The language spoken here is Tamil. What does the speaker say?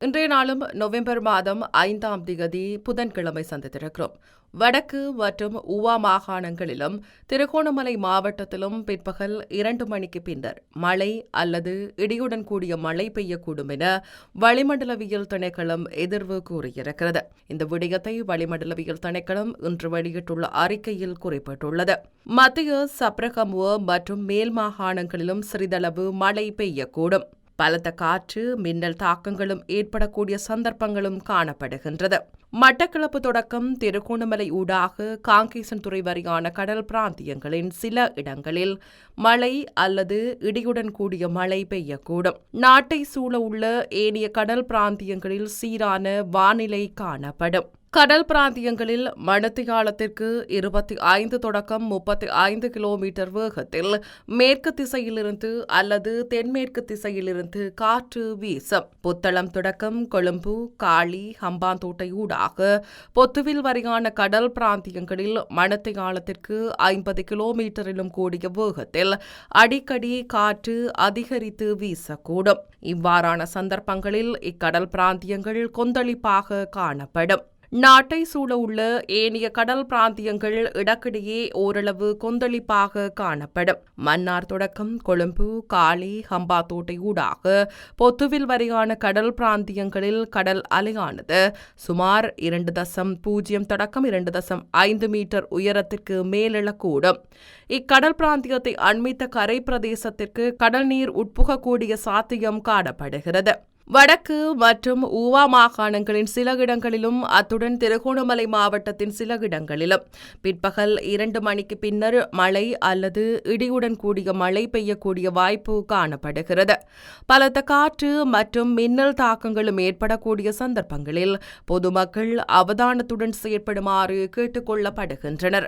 இன்றைய நாளும் நவம்பர் மாதம் ஐந்தாம் திகதி புதன்கிழமை சந்தித்திருக்கிறோம். வடக்கு மற்றும் உவா மாகாணங்களிலும் திருகோணமலை மாவட்டத்திலும் பிற்பகல் இரண்டு மணிக்கு பின்னர் மழை அல்லது இடியுடன் கூடிய மழை பெய்யக்கூடும் என வளிமண்டலவியல் திணைக்களம் எதிர்வு கூறியிருக்கிறது. இந்த விடயத்தை வளிமண்டலவியல் திணைக்களம் இன்று வெளியிட்டுள்ள அறிக்கையில் குறிப்பிட்டுள்ளது. மத்திய சப்ரகமுவ மற்றும் மேல் மாகாணங்களிலும் சிறிதளவு மழை பெய்யக்கூடும். பலத்த காற்று மின்னல் தாக்கங்களும் ஏற்படக்கூடிய சந்தர்ப்பங்களும் காணப்படுகின்றது. மட்டக்களப்பு தொடக்கம் திருகோணமலை ஊடாக காங்கேசன் துறை வரையான கடல் பிராந்தியங்களின் சில இடங்களில் மழை அல்லது இடியுடன் கூடிய மழை பெய்யக்கூடும். நாட்டை சூழ உள்ள ஏனைய கடல் பிராந்தியங்களில் சீரான வானிலை காணப்படும். கடல் பிராந்தியங்களில் மணத்தியாலத்திற்கு இருபத்தி ஐந்து தொடக்கம் முப்பத்தி ஐந்து கிலோமீட்டர் வேகத்தில் மேற்கு திசையிலிருந்து அல்லது தென்மேற்கு திசையிலிருந்து காற்று வீசும். புத்தளம் தொடக்கம் கொழும்பு காளி ஹம்பாந்தோட்டை ஊடாக பொத்துவில் வரையான கடல் பிராந்தியங்களில் மணத்தியாலத்திற்கு ஐம்பது கிலோமீட்டரிலும் கூடிய வேகத்தில் அடிக்கடி காற்று அதிகரித்து வீசக்கூடும். இவ்வாறான சந்தர்ப்பங்களில் இக்கடல் பிராந்தியங்கள் கொந்தளிப்பாக காணப்படும். நாட்டை சூழ உள்ள ஏனைய கடல் பிராந்தியங்கள் இடக்கிடையே ஓரளவு கொந்தளிப்பாக காணப்படும். மன்னார் தொடக்கம் கொழும்பு காளி ஹம்பாத்தோட்டை ஊடாக பொத்துவில் வரையான கடல் பிராந்தியங்களில் கடல் அலையானது சுமார் இரண்டு தசம் பூஜ்ஜியம் தொடக்கம் இரண்டு தசம் ஐந்து மீட்டர் உயரத்திற்கு மேலெழக்கூடும். இக்கடல் பிராந்தியத்தை அண்மித்த கரை பிரதேசத்திற்கு கடல் நீர் உட்புகக்கூடிய சாத்தியம் காணப்படுகிறது. வடக்கு மற்றும் ஊவா மாகாணங்களின் சில இடங்களிலும் அத்துடன் திருகோணமலை மாவட்டத்தின் சில இடங்களிலும். பிற்பகல் இரண்டு மணிக்கு பின்னர் மழை அல்லது இடியுடன் கூடிய மழை பெய்யக்கூடிய வாய்ப்பு காணப்படுகிறது. பலத்த காற்று மற்றும் மின்னல் தாக்கங்களும் ஏற்படக்கூடிய சந்தர்ப்பங்களில் பொதுமக்கள் அவதானத்துடன் செயற்படுமாறு கேட்டுக் கொள்ளப்படுகின்றனர்.